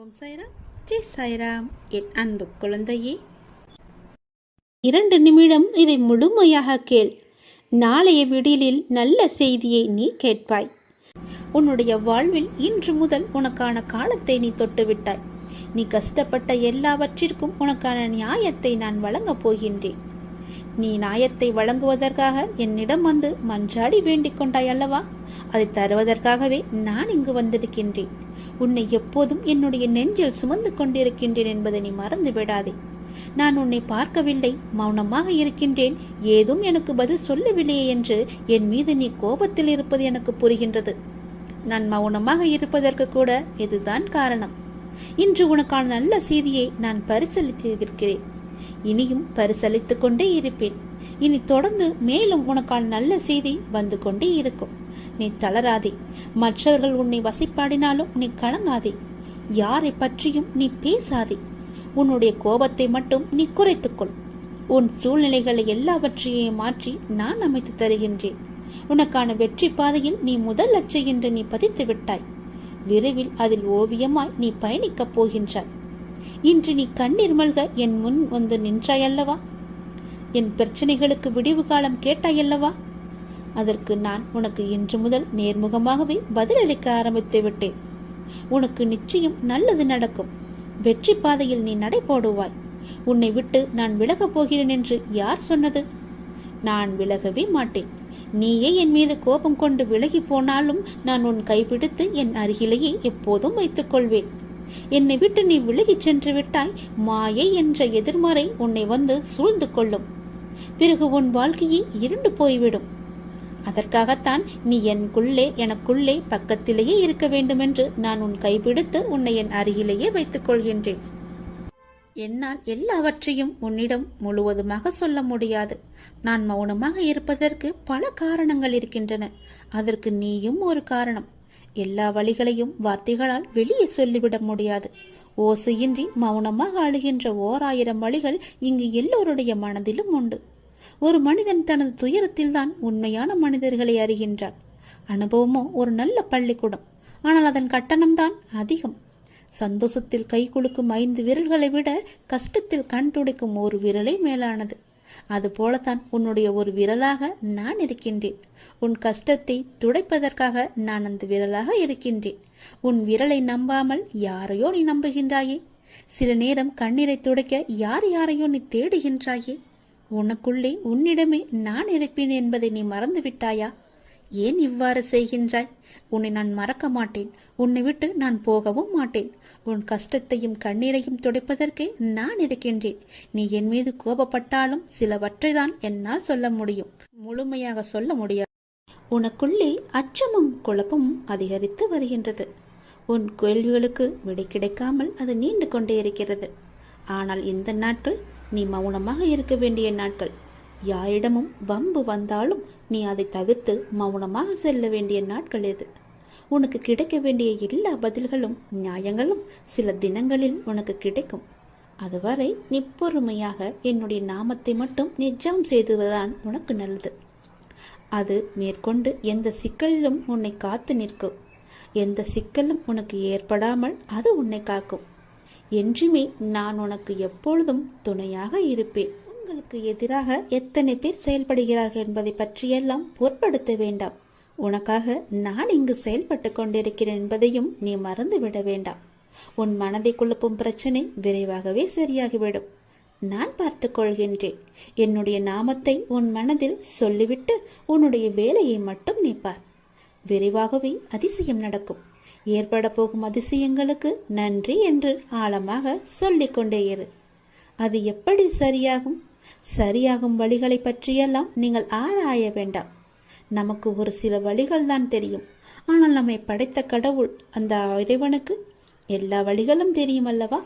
ஓம் சாய்ராம். ஜெய் சாய்ராம். என் அன்பு குழந்தையே. இரண்டு நிமிடம் இதை முழுமையாக கேள். நாளைய விடியலில் நல்ல செய்தியை நீ கேட்பாய். உன்னுடைய வாழ்வில் இன்று முதல் உனக்கான காலத்தை நீ தொட்டுவிட்டாய். நீ கஷ்டப்பட்ட எல்லாவற்றிற்கும் உனக்கான நியாயத்தை நான் வழங்கப் போகின்றேன். நீ நியாயத்தை வழங்குவதற்காக என்னிடம் வந்து மன்றாடி வேண்டிக் கொண்டாய் அல்லவா? அதை தருவதற்காகவே நான் இங்கு வந்திருக்கின்றேன். உன்னை எப்போதும் என்னுடைய நெஞ்சில் சுமந்து கொண்டிருக்கின்றேன் என்பதை நீ மறந்து விடாதே நான் உன்னை பார்க்கவில்லை மௌனமாக இருக்கின்றேன் ஏதும் எனக்கு பதில் சொல்லவில்லையே என்று என் மீது நீ கோபத்தில் இருப்பது எனக்கு புரிகின்றது. நான் மௌனமாக இருப்பதற்கு கூட இதுதான் காரணம். இன்று உனக்கான நல்ல செய்தியை நான் பரிசளித்திருக்கிறேன். இனியும் பரிசளித்துக் கொண்டே இருப்பேன். இனி தொடர்ந்து மேலும் உனக்கான நல்ல செய்தி வந்து கொண்டே இருக்கும். நீ தளராதே. மற்றவர்கள் உன்னை வசிப்பாடினாலும் நீ கலங்காதே. யாரை பற்றியும் நீ பேசாதே. உன்னுடைய கோபத்தை மட்டும் நீ குறைத்துக்கொள். உன் சூழ்நிலைகளை எல்லாவற்றையும் மாற்றி நான் அமைத்து தருகின்றேன். உனக்கான வெற்றி பாதையில் நீ முதல் லட்சை என்று நீ பதித்து விட்டாய். விரைவில் அதில் ஓவியமாய் நீ பயணிக்கப் போகின்றாய். இன்று நீ கண்ணீர் மல்க என் முன் வந்து நின்றாயல்லவா? என் பிரச்சனைகளுக்கு விடிவு காலம் கேட்டாயல்லவா? அதற்கு நான் உனக்கு இன்று முதல் நேர்முகமாகவே பதிலளிக்க ஆரம்பித்து விட்டேன். உனக்கு நிச்சயம் நல்லது நடக்கும். வெற்றி பாதையில் நீ நடை போடுவாய். உன்னை விட்டு நான் விலகப் போகிறேன் என்று யார் சொன்னது? நான் விலகவே மாட்டேன். நீயே என் மீது கோபம் கொண்டு விலகி போனாலும் நான் உன் கைப்பிடித்து என் அருகிலேயே எப்போதும் வைத்துக் கொள்வேன் என்னை விட்டு நீ விலகிச் சென்று விட்டாய். மாயை என்ற எதிர்மறை உன்னை வந்து சூழ்ந்து கொள்ளும். பிறகு உன் வாழ்க்கையே இருண்டு போய்விடும். அதற்காகத்தான் நீ எனக்குள்ளே எனக்குள்ளே பக்கத்திலேயே இருக்க வேண்டுமென்று நான் உன் கைபிடித்து உன்னை என் அருகிலேயே வைத்துக் கொள்கின்றேன் என்னால் எல்லாவற்றையும் உன்னிடம் முழுவதுமாக சொல்ல முடியாது. நான் மௌனமாக இருப்பதற்கு பல காரணங்கள் இருக்கின்றன. அதற்கு நீயும் ஒரு காரணம். எல்லா வழிகளையும் வார்த்தைகளால் வெளியே சொல்லிவிட முடியாது. ஓசையின்றி மௌனமாக அழுகின்ற ஓர் ஆயிரம் வழிகள் இங்கு எல்லோருடைய மனதிலும் உண்டு. ஒரு மனிதன் தனது துயரத்தில்தான் உண்மையான மனிதர்களை அறிகின்றான். அனுபவமோ ஒரு நல்ல பள்ளிக்கூடம். ஆனால் அதன் கட்டணம்தான் அதிகம். சந்தோஷத்தில் கை குலுக்கும் ஐந்து விரல்களை விட கஷ்டத்தில் கண் துடைக்கும் ஒரு விரலே மேலானது. அதுபோலத்தான் உன்னுடைய ஒரு விரலாக நான் இருக்கின்றேன். உன் கஷ்டத்தை துடைப்பதற்காக நான் அந்த விரலாக இருக்கின்றேன். உன் விரலை நம்பாமல் யாரையோ நீ நம்புகின்றாயே? சில நேரம் கண்ணீரை துடைக்க யார் யாரையோ நீ தேடுகின்றாயே? உனக்குள்ளே உன்னிடமே நான் இருப்பேன் என்பதை நீ மறந்து விட்டாயா ஏன் இவ்வாறு செய்கின்றாய்? உன்னை நான் மறக்க மாட்டேன். உன்னை விட்டு நான் போகவும் மாட்டேன். உன் கஷ்டத்தையும் கண்ணீரையும் துடைப்பதற்கே நான் இருக்கின்றேன். நீ என் மீது கோபப்பட்டாலும் சிலவற்றை தான் என்னால் சொல்ல முடியும். முழுமையாக சொல்ல முடியாது. உனக்குள்ளே அச்சமும் குழப்பமும் அதிகரித்து வருகின்றது. உன் கேள்விகளுக்கு விடை கிடைக்காமல் அது நீண்டு கொண்டே இருக்கிறது. ஆனால் இந்த நாட்கள் நீ மௌனமாக இருக்க வேண்டிய நாட்கள். யாரிடமும் வம்பு வந்தாலும் நீ அதை தவிர்த்து மௌனமாக செல்ல வேண்டிய நாட்கள் எது? உனக்கு கிடைக்க வேண்டிய எல்லா பதில்களும் நியாயங்களும் சில தினங்களில் உனக்கு கிடைக்கும். அதுவரை நீ பொறுமையாக என்னுடைய நாமத்தை மட்டும் நிஜம் செய்துவதுதான் உனக்கு நல்லது. அது மேற்கொண்டு எந்த சிக்கலிலும் உன்னை காத்து நிற்கும். எந்த சிக்கலும் உனக்கு ஏற்படாமல் அது உன்னை காக்கும். என்றுமே நான் உனக்கு எப்பொழுதும் துணையாக இருப்பேன். உங்களுக்கு எதிராக எத்தனை பேர் செயல்படுகிறார்கள் என்பதை பற்றியெல்லாம் பொருட்படுத்த வேண்டாம். உனக்காக நான் இங்கு செயல்பட்டு கொண்டிருக்கிறேன் என்பதையும் நீ மறந்து விட வேண்டாம். உன் மனதை குழப்பும் பிரச்சனை விரைவாகவே சரியாகிவிடும். நான் பார்த்து கொள்கின்றேன். என்னுடைய நாமத்தை உன் மனதில் சொல்லிவிட்டு உன்னுடைய வேலையை மட்டும் நீப்பார் விரைவாகவே அதிசயம் நடக்கும். ஏற்பட போகும் அதிசயங்களுக்கு நன்றி என்று ஆழமாக சொல்லிக்கொண்டே இரு. அது எப்படி சரியாகும்? சரியாகும் வழிகளை பற்றியெல்லாம் நீங்கள் ஆராய வேண்டாம். நமக்கு ஒரு சில வழிகள் தான் தெரியும். ஆனால் நம்மை படைத்த கடவுள் அந்த இறைவனுக்கு எல்லா வழிகளும் தெரியும் அல்லவா?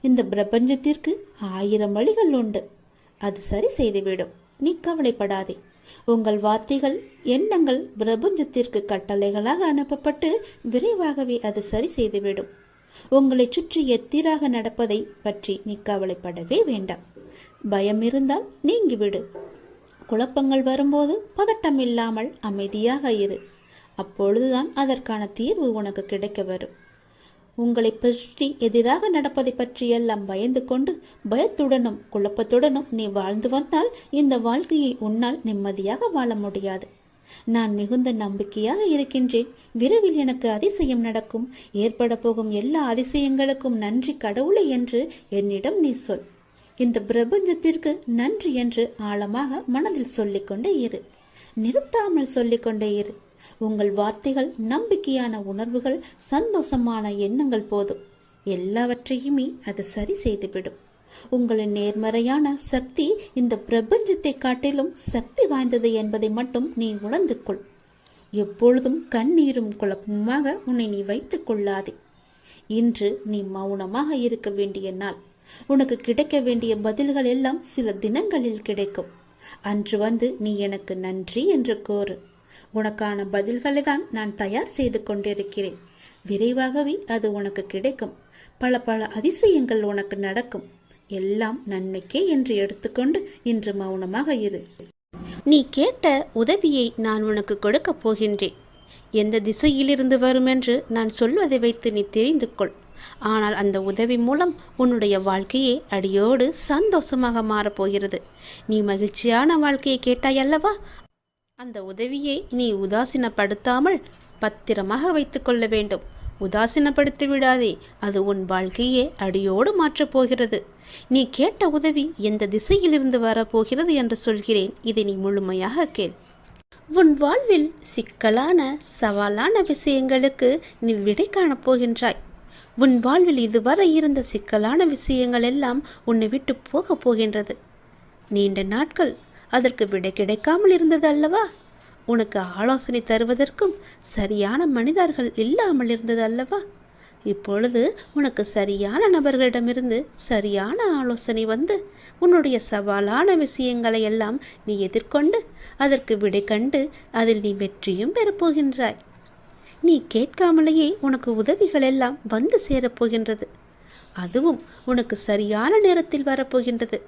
இந்த பிரபஞ்சத்திற்கு ஆயிரம் வழிகள் உண்டு. அது சரி செய்துவிடும். நீ கவலைப்படாதே. உங்கள் வார்த்தைகள் எண்ணங்கள் பிரபஞ்சத்திற்கு கட்டளைகளாக அனுப்பப்பட்டு விரைவாகவே அது சரி செய்துவிடும். உங்களை சுற்றி எத்திராக நடப்பதை பற்றி நீ கவலைப்படவே வேண்டாம். பயம் இருந்தால் நீங்கிவிடு. குழப்பங்கள் வரும்போது பதட்டம் இல்லாமல் அமைதியாக இரு. அப்பொழுதுதான் அதற்கான தீர்வு உனக்கு கிடைக்க வரும். உங்களை பற்றி எதிராக நடப்பதை பற்றியெல்லாம் பயந்து கொண்டு பயத்துடனும் குழப்பத்துடனும் நீ வாழ்ந்து வந்தால் இந்த வாழ்க்கையை உன்னால் நிம்மதியாக வாழ முடியாது. நான் மிகுந்த நம்பிக்கையாக இருக்கின்றேன். விரைவில் எனக்கு அதிசயம் நடக்கும். ஏற்பட போகும் எல்லா அதிசயங்களுக்கும் நன்றி கடவுளை என்று என்னிடம் நீ சொல். இந்த பிரபஞ்சத்திற்கு நன்றி என்று ஆழமாக மனதில் சொல்லிக்கொண்டே இரு. நிறுத்தாமல் சொல்லிக்கொண்டே இரு. உங்கள் வார்த்தைகள் நம்பிக்கையான உணர்வுகள் சந்தோஷமான எண்ணங்கள் போதும். எல்லாவற்றையுமே அது சரி செய்துவிடும். உங்களின் நேர்மறையான சக்தி இந்த பிரபஞ்சத்தை காட்டிலும் சக்தி வாய்ந்தது என்பதை மட்டும் நீ உணர்ந்து கொள் எப்பொழுதும் கண்ணீரும் குழப்பமாக உன்னை நீ வைத்துக் கொள்ளாதே. இன்று நீ மௌனமாக இருக்க வேண்டிய நாள். உனக்கு கிடைக்க வேண்டிய பதில்கள் எல்லாம் சில தினங்களில் கிடைக்கும். அன்று வந்து நீ எனக்கு நன்றி என்று கோரு உனக்கான பதில்களை தான் நான் தயார் செய்து கொண்டிருக்கிறேன். விரைவாகவே அது உனக்கு கிடைக்கும். பல பல அதிசயங்கள் உனக்கு நடக்கும். எல்லாம் நன்மைக்கே என்று எடுத்துக்கொண்டு இன்று மௌனமாக இரு. நீ கேட்ட உதவியை நான் உனக்கு கொடுக்கப் போகின்றேன். எந்த திசையிலிருந்து வரும் என்று நான் சொல்வதை வைத்து நீ தெரிந்து கொள். ஆனால் அந்த உதவி மூலம் உன்னுடைய வாழ்க்கையே அடியோடு சந்தோஷமாக மாறப்போகிறது நீ மகிழ்ச்சியான வாழ்க்கையை கேட்டாய் அல்லவா? அந்த உதவியை நீ உதாசீனப்படுத்தாமல் பத்திரமாக வைத்துக்கொள்ள வேண்டும். உதாசீனப்படுத்தி விடாதே அது உன் வாழ்க்கையே அடியோடு மாற்றப் போகிறது. நீ கேட்ட உதவி எந்த திசையிலிருந்து வரப்போகிறது என்று சொல்கிறேன். இதை நீ முழுமையாக கேள். உன் வாழ்வில் சிக்கலான சவாலான விஷயங்களுக்கு நீ விடை காணப் போகின்றாய். உன் வாழ்வில் இதுவரை இருந்த சிக்கலான விஷயங்கள் எல்லாம் உன்னை விட்டு போகப் போகின்றது. நீண்ட நாட்கள் அதற்கு விடை கிடைக்காமல் இருந்தது அல்லவா? உனக்கு ஆலோசனை தருவதற்கும் சரியான மனிதர்கள் இல்லாமல் இருந்தது அல்லவா? இப்பொழுது உனக்கு சரியான நபர்களிடமிருந்து சரியான ஆலோசனை வந்து உன்னுடைய சவாலான விஷயங்களை எல்லாம் நீ எதிர்கொண்டு அதற்கு விடை கண்டு அதில் நீ வெற்றியும் பெறப்போகின்றாய் நீ கேட்காமலேயே உனக்கு உதவிகள் எல்லாம் வந்து சேரப்போகின்றது அதுவும் உனக்கு சரியான நேரத்தில் வரப்போகின்றது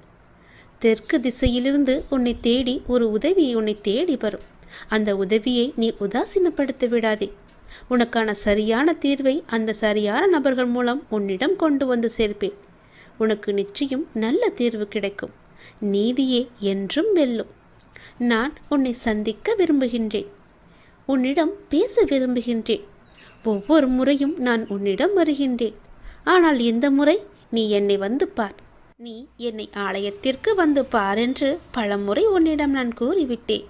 தெற்கு திசையிலிருந்து உன்னை தேடி ஒரு உதவி உன்னை தேடி வரும். அந்த உதவியை நீ உதாசீனப்படுத்த விடாதே. உனக்கான சரியான தீர்வை அந்த சரியான நபர்கள் மூலம் உன்னிடம் கொண்டு வந்து சேர்ப்பேன். உனக்கு நிச்சயம் நல்ல தீர்வு கிடைக்கும். நீதியே என்றும் வெல்லும். நான் உன்னை சந்திக்க விரும்புகின்றேன். உன்னிடம் பேச விரும்புகின்றேன். ஒவ்வொரு முறையும் நான் உன்னிடம் வருகின்றேன். ஆனால் இந்த முறை நீ என்னை வந்து பார். நீ என்னை ஆலயத்திற்கு வந்து பார் என்று பலமுறை உன்னிடம் நான் கூறிவிட்டேன்.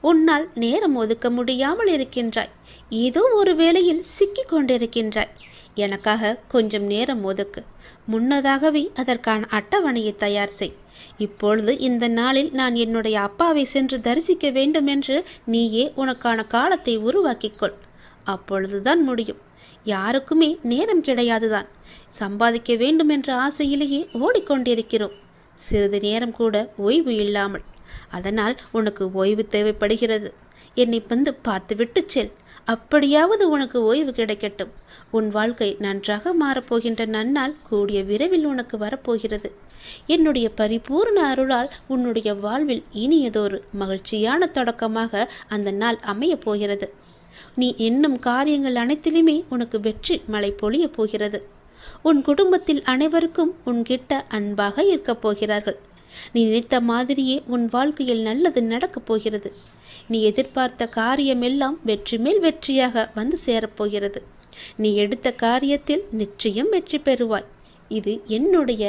உன்னால் நேரம் ஒதுக்க முடியாமல் இருக்கின்றாய். ஏதோ ஒரு வேளையில் சிக்கிக் கொண்டிருக்கின்றாய். எனக்காக கொஞ்சம் நேரம் ஒதுக்கு. முன்னதாகவே அதற்கான அட்டவணையை தயார் செய். இப்பொழுது இந்த நாளில் நான் என்னுடைய அப்பாவை சென்று தரிசிக்க வேண்டும் என்று நீயே உனக்கான காலத்தை உருவாக்கிக்கொள் அப்பொழுதுதான் முடியும். யாருக்குமே நேரம் கிடையாதுதான். சம்பாதிக்க வேண்டும் என்ற ஆசையிலேயே ஓடிக்கொண்டிருக்கிறோம். சிறிது நேரம் கூட ஓய்வு இல்லாமல். அதனால் உனக்கு ஓய்வு தேவைப்படுகிறது. என்னை வந்து பார்த்துவிட்டு செல். அப்படியாவது உனக்கு ஓய்வு கிடைக்கட்டும். உன் வாழ்க்கை நன்றாக மாறப்போகின்ற நன்னால் கூடிய விரைவில் உனக்கு வரப்போகிறது. என்னுடைய பரிபூர்ண அருளால் உன்னுடைய வாழ்வில் இனியதொரு மகிழ்ச்சியான தொடக்கமாக அந்த நாள் அமையப் போகிறது. நீ எண்ணும் காரியங்கள் அனைத்திலுமே உனக்கு வெற்றி மழை பொழியப் போகிறது. உன் குடும்பத்தில் அனைவருக்கும் உன்கிட்ட அன்பாக இருக்கப் போகிறார்கள். நீ நினைத்த மாதிரியே உன் வாழ்க்கையில் நல்லது நடக்கப் போகிறது. நீ எதிர்பார்த்த காரியமெல்லாம் வெற்றி மேல் வெற்றியாக வந்து சேரப்போகிறது நீ எடுத்த காரியத்தில் நிச்சயம் வெற்றி பெறுவாய். இது என்னுடைய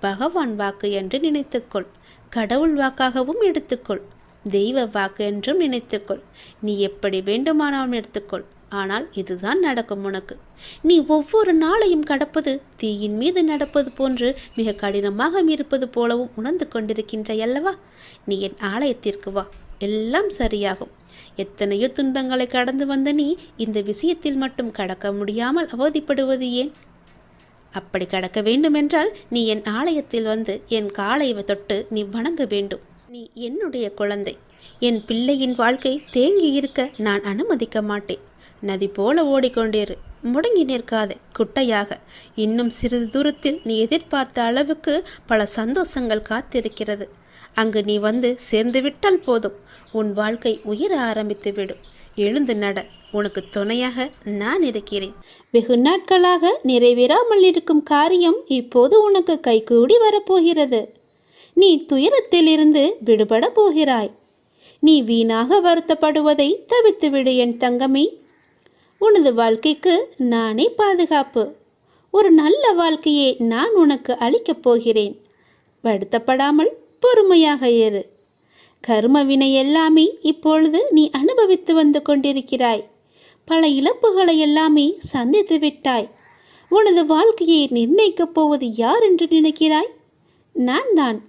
பகவான் வாக்கு என்று நினைத்துக்கொள். கடவுள் வாக்காகவும் எடுத்துக்கொள். தெய்வ வாக்கு என்றும் நினைத்துக்கொள். நீ எப்படி வேண்டுமானாலும் எடுத்துக்கொள். ஆனால் இதுதான் நடக்கும் உனக்கு. நீ ஒவ்வொரு நாளையும் கடப்பது தீயின் மீது நடப்பது போன்று மிக கடினமாக இருப்பது போலவும் உணர்ந்து கொண்டிருக்கின்ற அல்லவா? நீ என் ஆலயத்திற்கு வா. எல்லாம் சரியாகும். எத்தனையோ துன்பங்களை கடந்து வந்த நீ இந்த விஷயத்தில் மட்டும் கடக்க முடியாமல் அவதிப்படுவது ஏன்? அப்படி கடக்க வேண்டுமென்றால் நீ என் ஆலயத்தில் வந்து என் காலை தொட்டு நீ வணங்க வேண்டும். நீ என்னுடைய குழந்தை. என் பிள்ளையின் வாழ்க்கை தேங்கி இருக்க நான் அனுமதிக்க மாட்டேன். நதி போல ஓடிக்கொண்டிரு. முடங்கி நிற்காதே குட்டையாக. இன்னும் சிறிது தூரத்தில் நீ எதிர்பார்த்த அளவுக்கு பல சந்தோஷங்கள் காத்திருக்கிறது. அங்கு நீ வந்து சேர்ந்து விட்டால் போதும். உன் வாழ்க்கை உயர ஆரம்பித்து விடும் எழுந்து நட. உனக்கு துணையாக நான் இருக்கிறேன். வெகு நாட்களாக நிறைவேறாமல் இருக்கும் காரியம் இப்போது உனக்கு கைகூடி வரப்போகிறது. நீ துயரத்திலிருந்து விடுபட போகிறாய். நீ வீணாக வருத்தப்படுவதை தவித்துவிடு என் தங்கமே. உனது வாழ்க்கைக்கு நானே பாதுகாப்பு. ஒரு நல்ல வாழ்க்கையை நான் உனக்கு அளிக்கப் போகிறேன். வருத்தப்படாமல் பொறுமையாக இரு. கர்மவினை எல்லாமே இப்பொழுது நீ அனுபவித்து வந்து கொண்டிருக்கிறாய். பல இழப்புகளை எல்லாமே சந்தித்து விட்டாய். உனது வாழ்க்கையை நிர்ணயிக்கப் போவது யார் என்று நினைக்கிறாய்? நான் தான்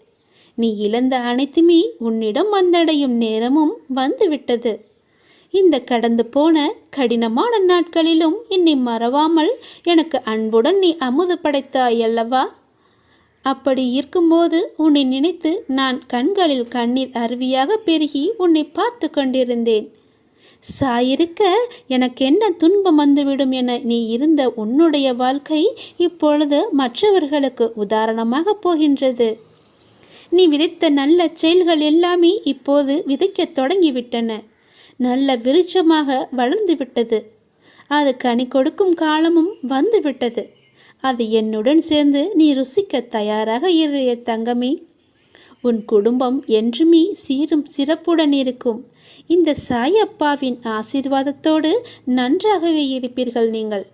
நீ இழந்த அனைத்துமே உன்னிடம் வந்தடையும் நேரமும் வந்துவிட்டது. இந்த கடந்து போன கடினமான நாட்களிலும் என்னை மறவாமல் எனக்கு அன்புடன் நீ அமுது படைத்தாய் அல்லவா அப்படி இருக்கும்போது உன்னை நினைத்து நான் கண்களில் கண்ணீர் அருவியாக பெருகி உன்னை பார்த்து கொண்டிருந்தேன். சாயிருக்க எனக்கு என்ன துன்பம் வந்துவிடும் என நீ இருந்த உன்னுடைய வாழ்க்கை இப்பொழுது மற்றவர்களுக்கு உதாரணமாக போகின்றது. நீ விதைத்த நல்ல செயல்கள் எல்லாமே இப்போது விதைக்கத் தொடங்கிவிட்டன. நல்ல விருட்சமாக வளர்ந்து விட்டது. அது கனி கொடுக்கும் காலமும் வந்துவிட்டது அது என்னுடன் சேர்ந்து நீ ருசிக்க தயாராக இருக்கிற தங்கமே. உன் குடும்பம் என்றுமே சீரும் சிறப்புடன் இருக்கும். இந்த சாயப்பாவின் ஆசீர்வாதத்தோடு நன்றாகவே இருப்பீர்கள் நீங்கள்.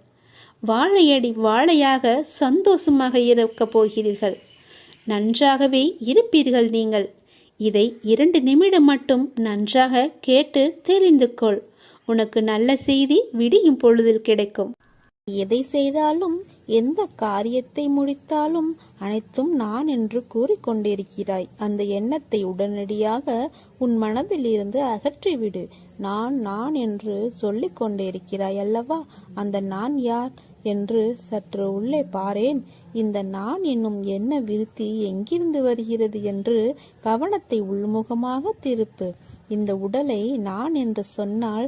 வாழையடி வாழையாக சந்தோஷமாக இருக்கப் போகிறீர்கள். நன்றாகவே இருப்பீர்கள் நீங்கள். இதை இரண்டு நிமிடம் மட்டும் நன்றாக கேட்டு தெரிந்து கொள். உனக்கு நல்ல செய்தி விடியும் பொழுதில் கிடைக்கும். எதை செய்தாலும் எந்த காரியத்தை முடித்தாலும் அனைத்தும் நான் என்று கூறிக்கொண்டிருக்கிறாய் அந்த எண்ணத்தை உடனடியாக உன் மனதில் இருந்து அகற்றிவிடு. நான் நான் என்று சொல்லிக் கொண்டிருக்கிறாய் அல்லவா? அந்த நான் யார் என்று சற்று உள்ளே பாரேன். இந்த நான் என்னும் என்ன விருத்தி எங்கிருந்து வருகிறது என்று கவனத்தை உள்முகமாக திருப்பு. இந்த உடலை நான் என்று சொன்னால்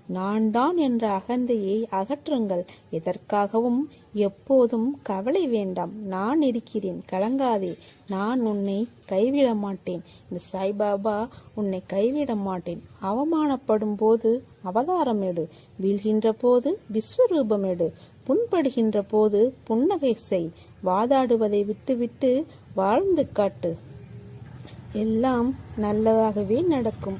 நான் தான் என்ற அகந்தையை அகற்றுங்கள். எதற்காகவும் எப்போதும் கவலை வேண்டாம். நான் இருக்கிறேன். கலங்காதே. நான் உன்னை கைவிட மாட்டேன் இந்த சாய்பாபா உன்னை கைவிட மாட்டேன் அவமானப்படும் போது அவதாரம் எடு வீழ்கின்ற போது விஸ்வரூபம் எடு புண்படுகின்ற போது புன்னகை செய். வாதாடுவதை விட்டுவிட்டு வாழ்ந்து காட்டு. எல்லாம் நல்லதாகவே நடக்கும்.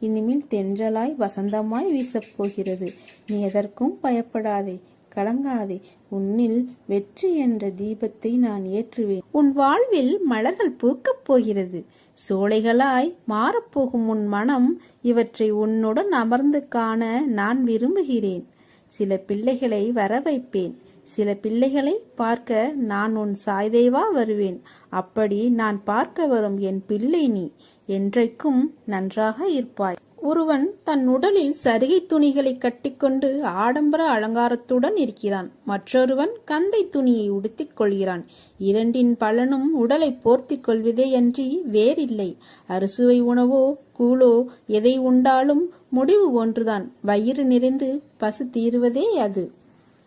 இனிமேல் தென்றலாய் வசந்தமாய் வீசப் போகிறது நீ எதற்கும் பயப்படாதே கலங்காதே. உன்னில் வெற்றி என்ற தீபத்தை நான் ஏற்றுவேன். உன் வாழ்வில் மலர்கள் பூக்கப் போகிறது. சோலைகளாய் மாறப்போகும் உன் மனம் இவற்றை உன்னுடன் அமர்ந்து காண நான் விரும்புகிறேன். சில பிள்ளைகளை வர வைப்பேன் சில பிள்ளைகளை பார்க்க நான் உன் சாய்தேவா வருவேன். அப்படி நான் பார்க்க வரும் என் பிள்ளை நீ என்றைக்கும் நன்றாக இருப்பாய். ஒருவன் தன் உடலில் சரிகை துணிகளை கட்டிக்கொண்டு ஆடம்பர அலங்காரத்துடன் இருக்கிறான். மற்றொருவன் கந்தை துணியை உடுத்திக் கொள்கிறான். இரண்டின் பலனும் உடலை போர்த்திக் கொள்வதேயன்றி வேறில்லை. அறுசுவை உணவோ கூழோ எதை உண்டாலும் முடிவு ஒன்றுதான். வயிறு நிறைந்து பசு தீருவதே அது.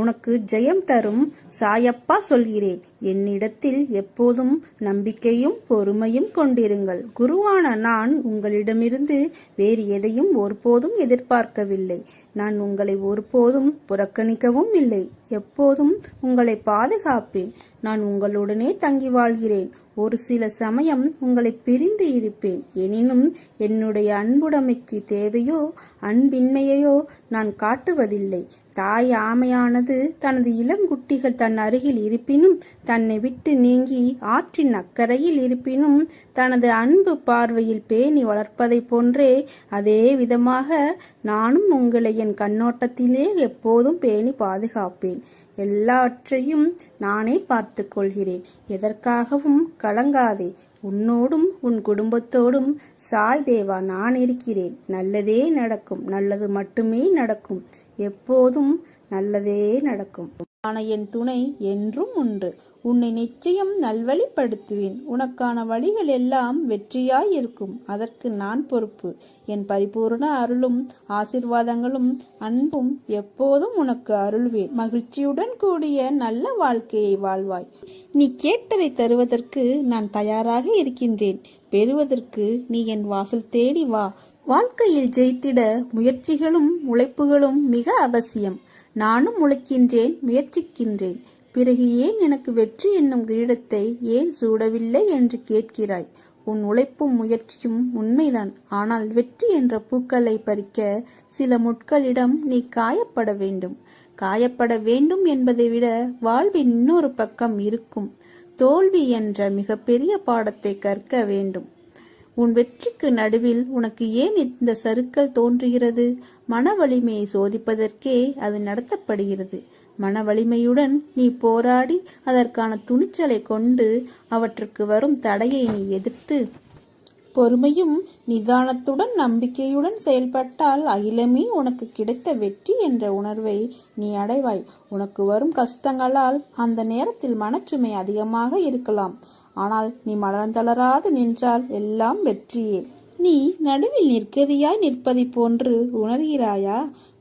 உனக்கு ஜெயம் தரும் சாயப்பா சொல்கிறேன் என்னிடத்தில் எப்போதும் நம்பிக்கையும் பொறுமையும் கொண்டிருங்கள். குருவான நான் உங்களிடமிருந்து வேறு எதையும் ஒருபோதும் எதிர்பார்க்கவில்லை. நான் உங்களை ஒருபோதும் புறக்கணிக்கவும் இல்லை. எப்போதும் உங்களை பாதுகாப்பேன். நான் உங்களுடனே தங்கி வாழ்கிறேன். ஒரு சில சமயம் உங்களை பிரிந்து இருப்பேன். எனினும் என்னுடைய அன்புடைமைக்கு தேவையோ அன்பின்மையையோ நான் காட்டுவதில்லை. தாய் ஆமையானது தனது இளங்குட்டிகள் தன் அருகில் இருப்பினும் தன்னை விட்டு நீங்கி ஆற்றின் அக்கறையில் இருப்பினும் தனது அன்பு பார்வையில் பேணி வளர்ப்பதைப் போன்றே அதே விதமாக நானும் உங்களை என் கண்ணோட்டத்திலே எப்போதும் பேணி பாதுகாப்பேன். எல்லாவற்றையும் நானே பார்த்து கொள்கிறேன் எதற்காகவும் கலங்காதே. உன்னோடும் உன் குடும்பத்தோடும் சாய் தேவா நான் இருக்கிறேன். நல்லதே நடக்கும். நல்லது மட்டுமே நடக்கும். எப்போதும் நல்லதே நடக்கும். ஆன என் துணை என்றும் உண்டு. உன்னை நிச்சயம் நல்வழிப்படுத்துவேன். உனக்கான வழிகள் எல்லாம் வெற்றியாய் இருக்கும். அதற்கு நான் பொறுப்பு. என் பரிபூர்ண அருளும் ஆசிர்வாதங்களும் அன்பும் எப்போதும் உனக்கு அருள்வேன். மகிழ்ச்சியுடன் கூடிய நல்ல வாழ்க்கையை வாழ்வாய். நீ கேட்டதை தருவதற்கு நான் தயாராக இருக்கின்றேன். பெறுவதற்கு நீ என் வாசல் தேடி வா. வாழ்க்கையில் ஜெயித்திட முயற்சிகளும் உழைப்புகளும் மிக அவசியம். நானும் உழைக்கின்றேன் முயற்சிக்கின்றேன். பிறகு ஏன் எனக்கு வெற்றி என்னும் கிரீடத்தை ஏன் சூடவில்லை என்று கேட்கிறாய்? உன் உழைப்பும் முயற்சியும் உண்மைதான். ஆனால் வெற்றி என்ற பூக்களை பறிக்க சில முட்களிடம் நீ காயப்பட வேண்டும். காயப்பட வேண்டும் என்பதை விட வாழ்வின் இன்னொரு பக்கம் இருக்கும். தோல்வி என்ற மிகப்பெரிய பாடத்தை கற்க வேண்டும். உன் வெற்றிக்கு நடுவில் உனக்கு ஏன் இந்த சருக்கள் தோன்றுகிறது? மன வலிமையை சோதிப்பதற்கே அது நடத்தப்படுகிறது. மன வலிமையுடன் நீ போராடி அதற்கான துணிச்சலை கொண்டு அவற்றுக்கு வரும் தடையை நீ எதிர்த்து பொறுமையும் நிதானத்துடன் நம்பிக்கையுடன் செயல்பட்டால் அகிலமே உனக்கு கிடைத்த வெற்றி என்ற உணர்வை நீ அடைவாய். உனக்கு வரும் கஷ்டங்களால் அந்த நேரத்தில் மனச்சுமை அதிகமாக இருக்கலாம். ஆனால் நீ மலர்ந்தளராது நின்றால் எல்லாம் வெற்றியே. நீ நடுவில் நிற்கதியாய் நிற்பதைப் போன்று உணர்கிறாயா?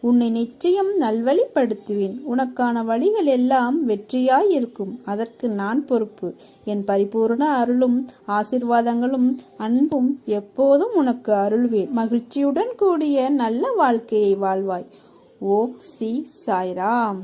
உன்னை நிச்சயம் நல்வழிப்படுத்துவேன். உனக்கான வழிகள் எல்லாம் வெற்றியாய் இருக்கும் அதற்கு நான் பொறுப்பு. என் பரிபூர்ண அருளும் ஆசிர்வாதங்களும் அன்பும் எப்போதும் உனக்கு அருள்வேன் மகிழ்ச்சியுடன் கூடிய நல்ல வாழ்க்கையை வாழ்வாய். ஓ ஸ்ரீ சாய்ராம்.